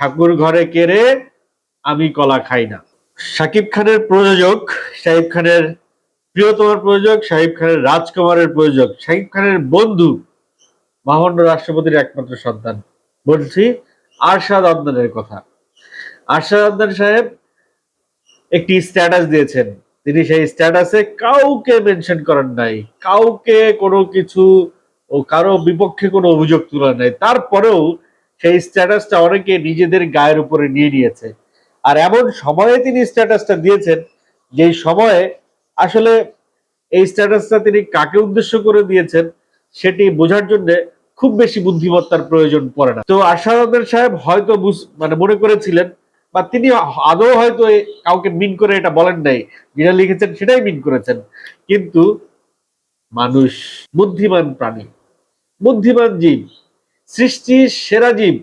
ঠাকুর ঘরে কেড়ে আমি কলা খাই না। শাকিব খানের প্রযোজক শাহিব খানের প্রিয়তমার প্রযোজক শাহিব খানের রাজকুমারের প্রযোজক শাহিব খানের বন্ধু মহামান্য রাষ্ট্রপতির একমাত্র সন্তান। বলছি, আরশাদ আদনানের কথা। আরশাদ আদনান সাহেব একটি স্ট্যাটাস দিয়েছেন। তিনি সেই স্ট্যাটাসে কাউকে মেনশন করেন নাই। কাউকে কোনো কিছু ও কারও বিপক্ষে কোনো অভিযোগ তুলে নাই। তারপরেও সেই স্ট্যাটাসটা অনেকে নিজেদের গায়ের উপরে নিয়ে নিয়েছে। আর এমন সময়ে তিনি স্ট্যাটাসটা দিয়েছেন, যেই সময়ে আসলে এই স্ট্যাটাসটা তিনি কাকে উদ্দেশ্য করে দিয়েছেন, সেটি বোঝার জন্য খুব বেশি বুদ্ধিমত্তার প্রয়োজন পড়ে না। তো আশারদের সাহেব হয়তো মানে মনে করেছিলেন, বা তিনি আদৌ হয়তো কাউকে মিন করে এটা বলেন নাই, যেটা লিখেছেন সেটাই মিন করেছেন। কিন্তু মানুষ, বুদ্ধিমান প্রাণী, বুদ্ধিমান জীব সৃষ্টির সেরা জীব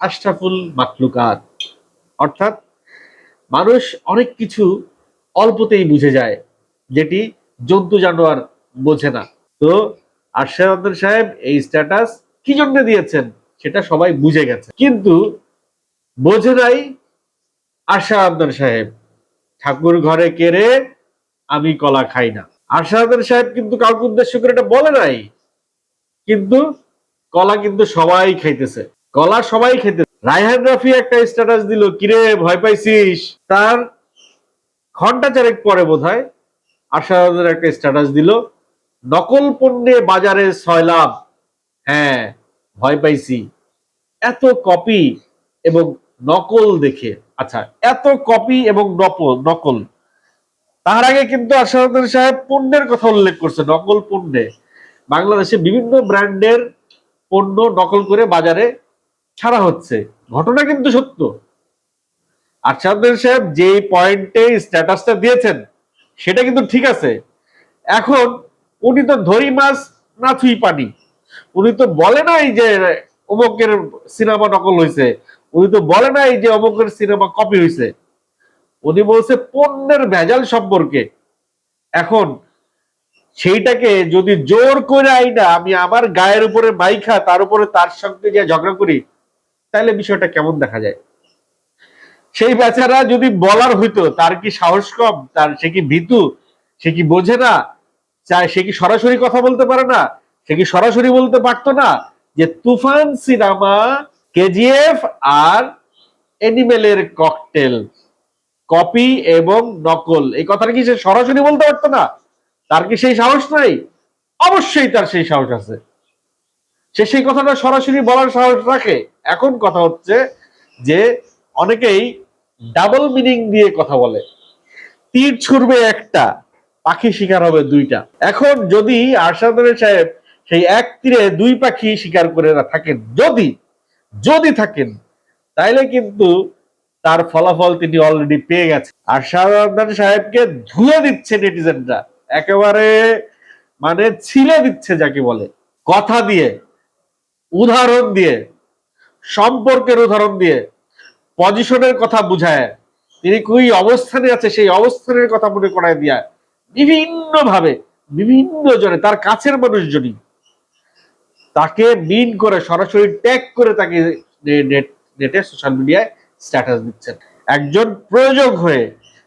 আশরাফুল মাকলুকাত অর্থাৎ মানুষ অনেক কিছু অল্পতেই বুঝে যায়, যেটি জন্তু জানোয়ার বোঝে না। তো আরশাদ সাহেব এই স্ট্যাটাস কি জন্য দিয়েছেন সেটা সবাই বুঝে গেছে। কিন্তু বোঝে নাই আশা আবদার সাহেব। ঠাকুর ঘরে কেড়ে আমি কলা খাই না। আশা আবদার সাহেব কিন্তু কাউকে উদ্দেশ্য করে এটা বলে নাই। কিন্তু কলা কিন্তু সবাই খাইতেছে। কলা সবাই খেতে রায়হান রাফি একটা স্ট্যাটাস দিল, কিরে, ভয় পাইছিস? তার ঘণ্টা চারেক পরে বোধ হয় আশাদের একটা স্ট্যাটাস দিল, নকল পণ্যে বাজারে ছয় লাভ। হ্যাঁ ভয় পাইছি। এত কপি এবং নকল দেখে আচ্ছা এত কপি এবং নকল নকল। তার আগে কিন্তু আশারুদ্দিন সাহেব পণ্যের কথা উল্লেখ করছে, নকল পণ্যে। বাংলাদেশে বিভিন্ন ব্র্যান্ডের পণ্য নকল করে বাজারে ছাড়া হচ্ছে। ঘটনা কিন্তু সত্য। আশারুদ্দিন সাহেব যে পয়েন্টে স্ট্যাটাসটা দিয়েছেন, সেটা কিন্তু ঠিক আছে। এখন উনি তো ধরি মাছ না থুই পানি। উনি তো বলে নাই যে অমুকের সিনেমা নকল হয়েছে উনি তো বলে নাই যে অমুকের সিনেমা কপি হয়েছে উনি বলছে পণ্যের ভেজাল সম্পর্কে। এখন সেইটাকে যদি জোর করে আইনা, আমি আমার গায়ের উপরে মাইখা, তার উপরে তার সঙ্গে যে ঝগড়া করি, তাহলে বিষয়টা কেমন দেখা যায়? সেই বেচারা যদি বলার হইতো, তার কি সাহস কম? তার সে কি ভীতু? সে কি বোঝে না? চায় সে কি সরাসরি কথা বলতে পারে না? সে কি সরাসরি বলতে পারতো না? যে তুফান সিনেমা, কেজিএফ আর এনিমেলের ককটেল, কপি এবং নকল, এই কথাটা কি সে সরাসরি বলতে পারতো না? তার কি সেই সাহস নাই? অবশ্যই তার সেই সাহস আছে। সে সেই কথাটা সরাসরি বলার সাহস রাখে। এখন কথা হচ্ছে যে অনেকেই ডাবল মিনিং দিয়ে কথা বলে। তীর ছুড়বে একটা, পাখি শিকার হবে দুইটা। এখন যদি আরশাদুল সাহেব সেই এক তীরে দুই পাখি শিকার করে থাকেন, যদি যদি থাকেন, তাইলে কিন্তু তার ফলাফল তিনি অলরেডি পেয়ে গেছেন। আর সাহেবকে ধুয়ে দিচ্ছে নেটিজেনরা একেবারে মানে ছিলে দিচ্ছে যাকে বলে। কথা দিয়ে, উদাহরণ দিয়ে, সম্পর্কের উদাহরণ দিয়ে, পজিশনের কথা বুঝায়। তিনি কুই অবস্থানে আছে, সেই অবস্থানের কথা মনে করায় দিয়া বিভিন্ন ভাবে বিভিন্ন জনে, তার কাছের মানুষজনই তাকে মিন করে, সরাসরি ট্যাগ করে তাকে নেট সোশ্যাল মিডিয়ায় স্ট্যাটাস দিচ্ছেন। একজন প্রয়োজক হয়ে,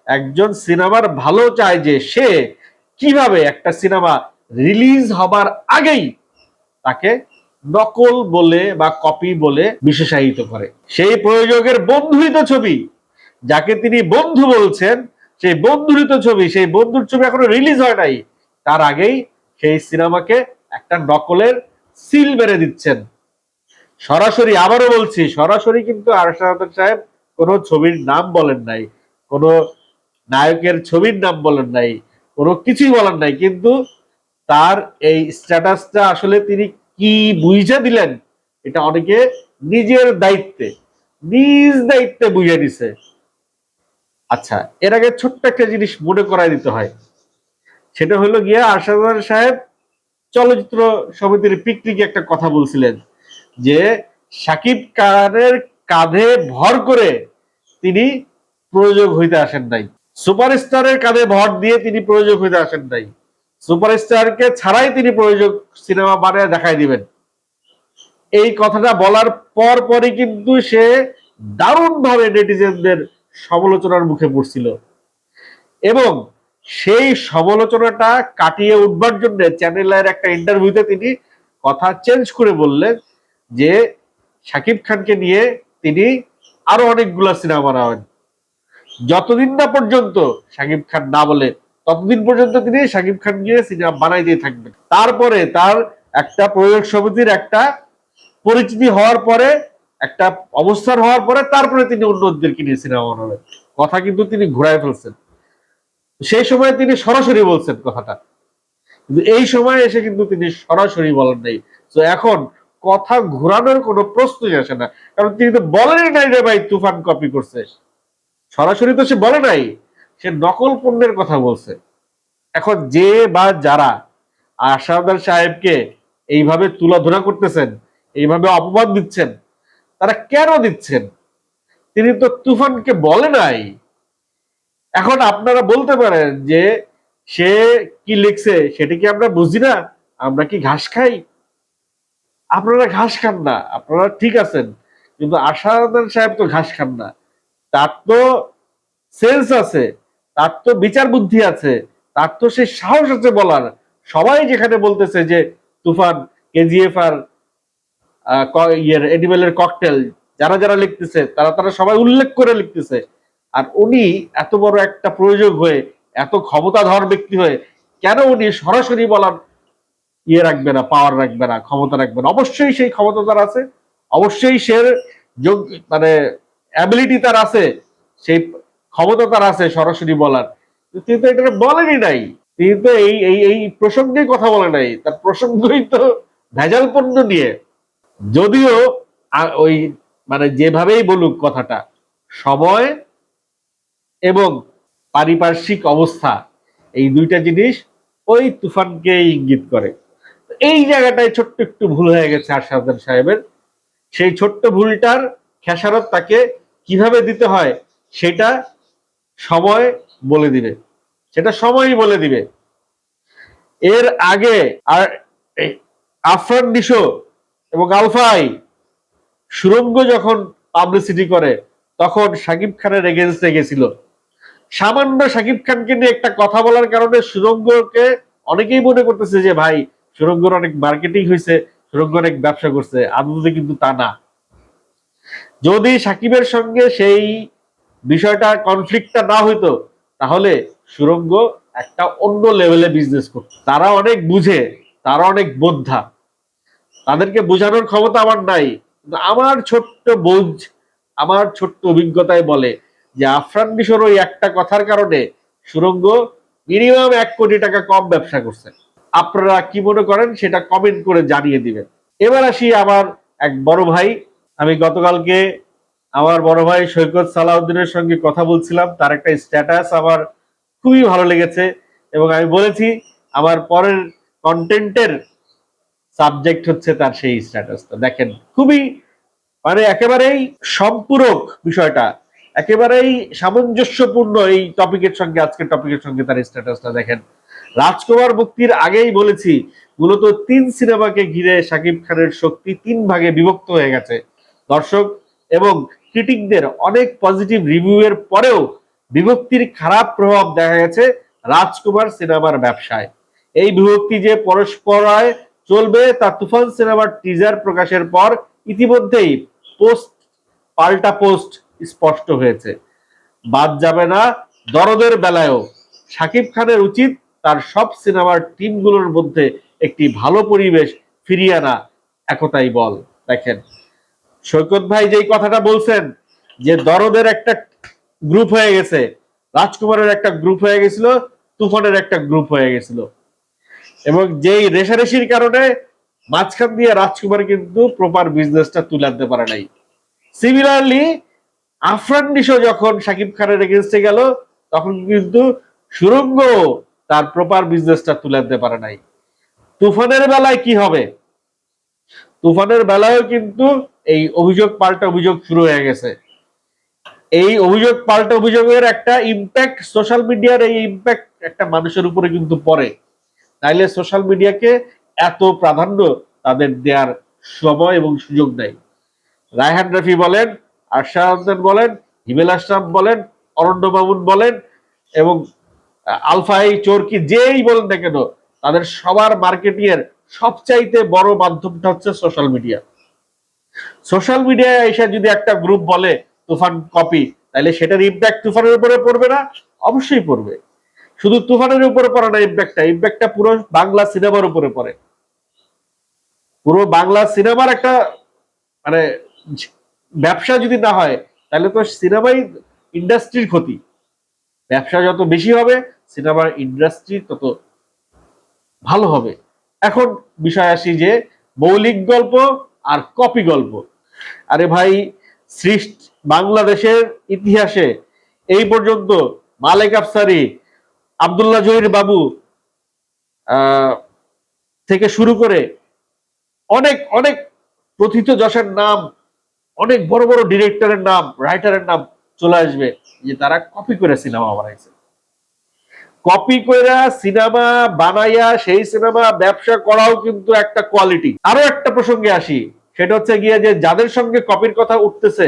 একজন সিনেমার ভালো চায় যে সে কীভাবে একটা সিনেমা রিলিজ হবার আগেই তাকে নকল বলে বা কপি বলে বিশেষায়িত করে? সেই প্রয়োজকের বন্ধুরিত ছবি, যাকে তিনি বন্ধু বলছেন, সেই বন্ধুরিত ছবি, সেই বন্ধুর ছবি এখনও রিলিজ হয় নাই, তার আগেই সেই সিনেমাকে একটা নকলের সিল মেরে দিচ্ছেন। সরাসরি আবারও বলছি, সরাসরি কিন্তু আরশাদ সাহেব কোনো ছবির নাম বলেন নাই, কোনো নায়কের ছবির নাম বলেন নাই কোনো কিছুই বলার নাই, কিন্তু তার এই স্ট্যাটাসটা আসলে তিনি কি বুঝে দিলেন, এটা অনেকে নিজের দায়িত্বে, নিজ দায়িত্বে বুঝে দিছে। আচ্ছা এর আগে ছোট্ট একটা জিনিস মনে করাই দিতে হয়। সেটা হলো গিয়া আরশাদ সাহেব চলচ্চিত্র সমিতির পিকনিকে একটা কথা বলছিলেন, যে সাকিব খানের কাঁধে ভর করে তিনি প্রয়োজক হইতে আসেন নাই। সুপারস্টারের কাঁধে ভর দিয়ে তিনি প্রয়োজক হইতে আসেন নাই। সুপারস্টারকে ছাড়াই তিনি প্রয়োজক সিনেমা বানায় দেখাই দিবেন। এই কথাটা বলার পর পরই কিন্তু সে দারুণভাবে নেটিজেনদের সমালোচনার মুখে পড়ছিল। এবং সেই সমালোচনাটা কাটিয়ে উঠবার জন্য চ্যানেলের একটা ইন্টারভিউতে তিনি কথা চেঞ্জ করে বললেন যে শাকিব খানকে নিয়ে তিনি আরও অনেকগুলো সিনেমা বানাবেন। যতদিন না পর্যন্ত শাকিব খান না বলে, ততদিন পর্যন্ত তিনি শাকিব নিয়ে সিনেমা বানাই দিয়ে থাকবেন। তারপরে তার একটা প্রয়োগ সমিতির একটা পরিচিতি হওয়ার পরে, একটা অবস্থান হওয়ার পরে তারপরে তিনি অন্যদেরকে নিয়ে সিনেমা বানাবেন। কথা কিন্তু তিনি ঘুরায় ফেলছেন। সেই সময় তিনি সরাসরি বলছেন কথাটা। কিন্তু এই সময় এসে কিন্তু তিনি সরাসরি বলেন নাই। তো এখন কথা ঘুরানোর কোনো প্রশ্নই আসে না। কারণ তিনি তো বলেনই নাই রে ভাই, তুফান কপি করছে। সরাসরি তো সে বলে নাই, সে নকল পণ্যের কথা বলছে। এখন যে বা যারা আশাদার সাহেবকে এইভাবে তুলাধুলা করতেছেন, এইভাবে অপবাদ দিচ্ছেন, তারা কেন দিচ্ছেন? তিনি তো তুফানকে বলে নাই। এখন আপনারা বলতে পারেন যে সে কি লিখছে, সেটা কি আমরা বুঝি না? আমরা কি ঘাস খাই? আপনারা ঘাস খান না, আপনারা ঠিক আছেন, কিন্তু আশাদান সাহেব তো ঘাস খান না। তার তো সেন্স আছে, তার তো বিচার বুদ্ধি আছে, তার তো সে সাহস আছে বলার। সবাই যেখানে বলতেছে যে তুফান কেজিএফ আর ইয়ের এনিমেলের ককটেল যারা যারা লিখতেছে, তারা তারা সবাই উল্লেখ করে লিখতেছে। আর উনি এত বড় একটা প্রয়োজক হয়ে, এত ক্ষমতাধর ব্যক্তি হয়ে, কেন উনি সরাসরি বলার ইয়ে রাখবে না পাওয়ার রাখবে না, ক্ষমতা রাখবে না? অবশ্যই সেই ক্ষমতা তার আছে, অবশ্যই সে যোগ মানে অ্যাবিলিটি তার আছে, সেই ক্ষমতা তার আছে সরাসরি বলার। তিনি তো এটা বলেনই নাই। তিনি তো এই এই এই প্রসঙ্গে কথা বলে নাই। তার প্রসঙ্গই তো ভেজাল পণ্য নিয়ে। যদিও ওই মানে যেভাবেই বলুক কথাটা, সময় এবং পারিপার্শ্বিক অবস্থা, এই দুইটা জিনিস ওই তুফানকে ইঙ্গিত করে। এই জায়গাটায় ছোট্ট একটু ভুল হয়ে গেছে আশাদান সাহেবের। সেই ছোট্ট ভুলটার খেসারত তাকে কীভাবে দিতে হয় সেটা সময় বলে দিবে। সেটা সময়ই বলে দিবে। এর আগে আর আফরান নিশো এবং আলফাই সুরঙ্গ যখন পাবলিসিটি করে, তখন সাকিব খানের এগেনস্টে গেছিল। সামান্য সাকিব খানকে নিয়ে একটা কথা বলার কারণে সুরঙ্গকে অনেকেই মনে করতেছে যে, ভাই, সুরঙ্গর অনেক মার্কেটিং হয়েছে সুরঙ্গ অনেক ব্যবসা করছে, আদতে কিন্তু তা না। যদি সাকিবের সঙ্গে সেই বিষয়টা কনফ্লিক্টটা না হইতো, তাহলে সুরঙ্গ একটা অন্য লেভেলে বিজনেস করত। তারা অনেক বুঝে, তারা অনেক বোদ্ধা। তাদেরকে বোঝানোর ক্ষমতা আমার নাই। আমার ছোট্ট বোঝ, আমার ছোট্ট অভিজ্ঞতায় বলে যে আফরান নিশোর ওই একটা কথার কারণে সুরঙ্গ মিনিমাম এক কোটি টাকা কম ব্যবসা করছে। আপনারা কি মনে করেন সেটা কমেন্ট করে জানিয়ে দিবেন। এবার আসি আমার এক বড় ভাই আমি গতকালকে আমার বড় ভাই সৈকত সালাউদ্দিনের সঙ্গে কথা বলছিলাম, তার একটা স্ট্যাটাস আমার খুবই ভালো লেগেছে এবং আমি বলেছি আমার পরের কন্টেন্টের সাবজেক্ট হচ্ছে তার সেই স্ট্যাটাসটা দেখেন, খুবই মানে একেবারেই সম্পূরক বিষয়টা, একেবারেই সামঞ্জস্যপূর্ণ এই টপিকের সঙ্গে, আজকের টপিকের সঙ্গে তার স্ট্যাটাসটা দেখেন, রাজকুমার মুক্তির আগেই বলেছি, মূলত তিন সিনেমাকে ঘিরে শাকিব খানের শক্তি তিন ভাগে বিভক্ত হয়ে গেছে। দর্শক এবং ক্রিটিকদের অনেক পজিটিভ রিভিউ এর পরেও বিভক্তির খারাপ প্রভাব দেখা গেছে রাজকুমার সিনেমার ব্যবসায়। এই বিভক্তি যে পরস্পরায় চলবে তা তুফান সিনেমার টিজার প্রকাশের পর ইতিমধ্যেই পোস্ট পাল্টা পোস্ট স্পষ্ট হয়েছে। বাদ যাবে না, দরদের বেলায়ও শাকিব খানের উচিত তার সব সিনেমার টিমগুলোর মধ্যে একটি ভালো পরিবেশ ফিরিয়ে আনা। একতাই বল। দেখেন। সৈকত ভাই যেই কথাটা বলছেন, যে দরদের একটা গ্রুপ হয়ে গেছে, রাজকুমারের একটা গ্রুপ হয়ে গেছিল, তুফানের একটা গ্রুপ হয়ে গেছিল। এবং যেই রেশারেশির কারণে মাঝখান দিয়ে রাজকুমার কিন্তু প্রপার বিজনেসটা তুলে আনতে পারে নাই। সিমিলারলি আফরান নিশো যখন সাকিব খানের এগেনস্টে গেল, তখন কিন্তু সুরঙ্গ তার প্রপার বিজনেসটা তুলে আনতে পারে নাই। তুফানের বেলায় কি হবে? তুফানের বেলায়ও কিন্তু এই অভিযোগ পাল্টা অভিযোগ শুরু হয়ে গেছে। এই অভিযোগ পাল্টা অভিযোগের একটা ইম্প্যাক্ট সোশ্যাল মিডিয়ার এই ইম্প্যাক্ট একটা মানুষের উপরে কিন্তু পড়ে। তাইলে সোশ্যাল মিডিয়াকে এত প্রাধান্য তাদের দেওয়ার সময় এবং সুযোগ নাই। রায়হান রফি বলেন আহমেদ বলেন, হিমেল আশরাফ বলেন, অরণ্য মামুন বলেন এবং আলফাই চোরকি যেই বলেন না কেন, তাদের সবার মার্কেটিং এর সবচাইতে বড় মাধ্যমটা হচ্ছে সোশ্যাল মিডিয়া সোশ্যাল মিডিয়ায় এসে যদি একটা গ্রুপ বলে তুফান কপি তাহলে সেটার ইম্প্যাক্ট তুফানের উপরে পড়বে না? অবশ্যই পড়বে। শুধু তুফানের উপরে পড়ে না ইম্প্যাক্টটা ইম্প্যাক্টটা পুরো বাংলা সিনেমার উপরে পড়ে। পুরো বাংলা সিনেমার একটা মানে ব্যবসা যদি না হয়, তাহলে তো সিনেমাই ইন্ডাস্ট্রির ক্ষতি। ব্যবসা যত বেশি হবে, সিনেমার ইন্ডাস্ট্রি তত ভালো হবে। এখন বিষয় আসি যে মৌলিক গল্প আর কপি গল্প। আরে ভাই, সৃষ্টি বাংলাদেশের ইতিহাসে এই পর্যন্ত মালেক আফসারি, আবদুল্লাহ জহির বাবু থেকে শুরু করে অনেক অনেক প্রথিত যশের নাম, অনেক বড় বড় ডিরেক্টরের নাম রাইটারের নাম চলে আসবে যে তারা কপি করে সিনেমা বানাইছে। কপি কইরা সিনেমা বানাইয়া সেই সিনেমা ব্যবসা করাও কিন্তু একটা কোয়ালিটি আরও একটা প্রসঙ্গে আসি, সেটা হচ্ছে গিয়ে যে যাদের সঙ্গে কপির কথা উঠতেছে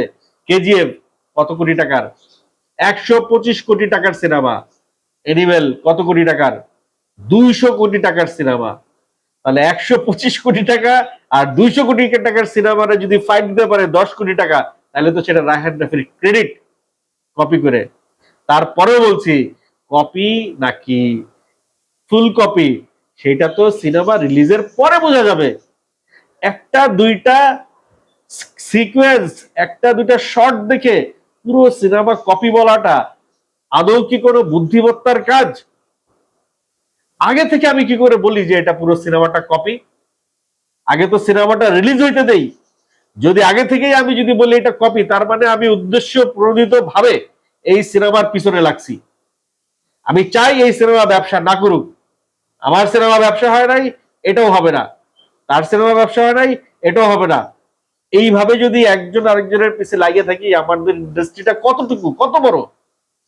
কেজিএফ কত কোটি টাকার? একশো পঁচিশ কোটি টাকার সিনেমা এনিমেল কত কোটি টাকার? দুইশো কোটি টাকার সিনেমা তাহলে একশো পঁচিশ কোটি টাকা আর দুইশো কোটি টাকার সিনেমাটা যদি ফাইট দিতে পারে দশ কোটি টাকা, তাহলে তো সেটা রায়হান রাফির ক্রেডিট কপি করে। তারপরে বলছি কপি নাকি ফুল কপি সেটা তো সিনেমা রিলিজের পরে বোঝা যাবে। একটা, দুইটা সিকোয়েন্স একটা, দুইটা শর্ট দেখে পুরো সিনেমা কপি বলাটা আদৌ কি কোনো বুদ্ধিমত্তার কাজ? আগে থেকে আমি কি করে বলি যে এটা পুরো সিনেমাটা কপি আগে তো সিনেমাটা রিলিজ হইতে দেই। যদি আগে থেকেই আমি যদি বলি এটা কপি তার মানে আমি উদ্দেশ্য প্রণোদিত ভাবে এই সিনেমার পিছনে লাগছি। আমি চাই এই সিনেমা ব্যবসা না করুক। আমার সিনেমা ব্যবসা হয় নাই, এটাও হবে না। তার সিনেমা ব্যবসা হয় নাই, এটাও হবে না। এইভাবে যদি একজন আরেকজনের পিছে লাগিয়ে থাকি আমাদের ইন্ডাস্ট্রিটা কতটুকু, কত বড়?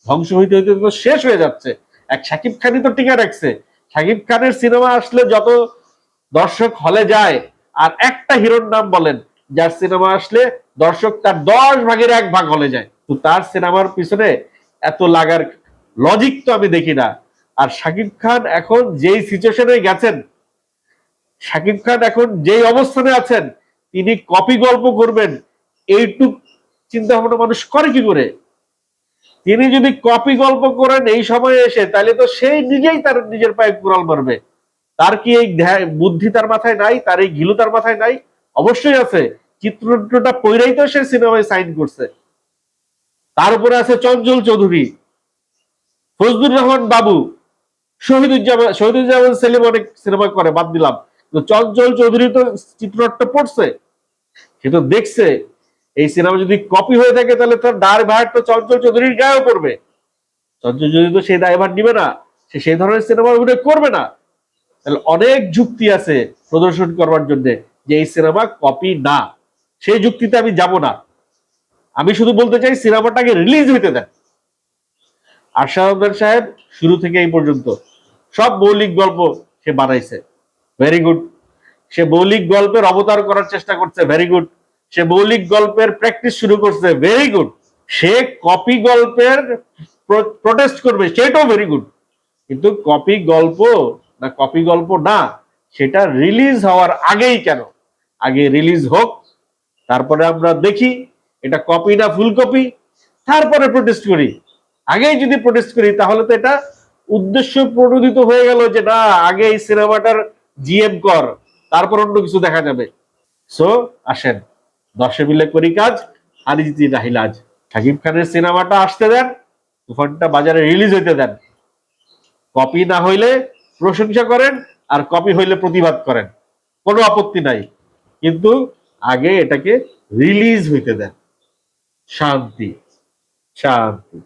ধ্বংস হইতে হইতে তো শেষ হয়ে যাচ্ছে। এক সাকিব খানই তো টিকা রাখছে। সাকিব খানের সিনেমা আসলে যত দর্শক হলে যায়, আর একটা হিরোর নাম বলেন, যার সিনেমা আসলে দর্শক তার দশ ভাগের এক ভাগ হলে যায়। তো তার সিনেমার পিছনে এত লাগার লজিক তো আমি দেখি না। আর সাকিব খান এখন যেই সিচুয়েশনে গেছেন, শাকিব খান এখন যেই অবস্থানে আছেন, তিনি কপি গল্প করবেন, এইটুক চিন্তা ভাবনা মানুষ করে কি করে? তিনি যদি কপি গল্প করেন এই সময়ে এসে, তাহলে তো সেই নিজেই তার নিজের পায়ে কুড়াল মারবে। তার কি এই বুদ্ধি তার মাথায় নাই? তার এই গিলু তার মাথায় নাই? অবশ্যই আছে। চিত্রটা পইরাই তো সে সিনেমায় সাইন করছে। তার উপরে আছে চঞ্চল চৌধুরী। ফজলুর রহমান বাবু, শহীদুজ্জামান শহীদুজ্জামান সেলিম অনেক সিনেমা করে, বাদ দিলাম। চঞ্চল চৌধুরী তো চিত্রনাট্য পড়ছে। সে তো দেখছে। এই সিনেমা যদি কপি হয়ে থাকে, তাহলে তার দায় ভার তো চঞ্চল চৌধুরীর গায়েও পড়বে। চঞ্চল চৌধুরী তো সেই দায়ভার নিবে না। সে সেই ধরনের সিনেমা অভিনয় করবে না। তাহলে অনেক যুক্তি আছে প্রদর্শন করবার জন্য যে এই সিনেমা কপি না। সেই যুক্তিতে আমি যাব না। আমি শুধু বলতে চাই সিনেমাটাকে রিলিজ হইতে দেন। আহমেদ সাহেব, শুরু থেকে এই পর্যন্ত সব মৌলিক গল্প সে বানাইছে। ভেরি গুড সে মৌলিক গল্পের অবতার করার চেষ্টা করছে। ভেরি গুড সে মৌলিক গল্পের প্র্যাকটিস শুরু করছে। ভেরি গুড সে কপি গল্পের প্রোটেস্ট করবে, সেটাও ভেরি গুড কিন্তু কপি গল্প না কপি গল্প না, সেটা রিলিজ হওয়ার আগেই কেন? আগে রিলিজ হোক, তারপরে আমরা দেখি এটা কপি না ফুল কপি তারপরে প্রোটেস্ট করি। আগেই যদি প্রোটেস্ট করি, তাহলে তো এটা উদ্দেশ্য প্রণোদিত হয়ে গেল যে না, আগে এই সিনেমাটার জিএম কর তারপর অন্য কিছু দেখা যাবে। সো আসেন দশে মিলে করি কাজ। হারি জিতি নাহিলাজ শাকিব খানের সিনেমাটা আসতে দেন, তুফানটা বাজারে রিলিজ হইতে দেন। কপি না হইলে প্রশংসা করেন, আর কপি হইলে প্রতিবাদ করেন। কোনো আপত্তি নাই। কিন্তু আগে এটাকে রিলিজ হইতে দেন। শান্তি শান্তি।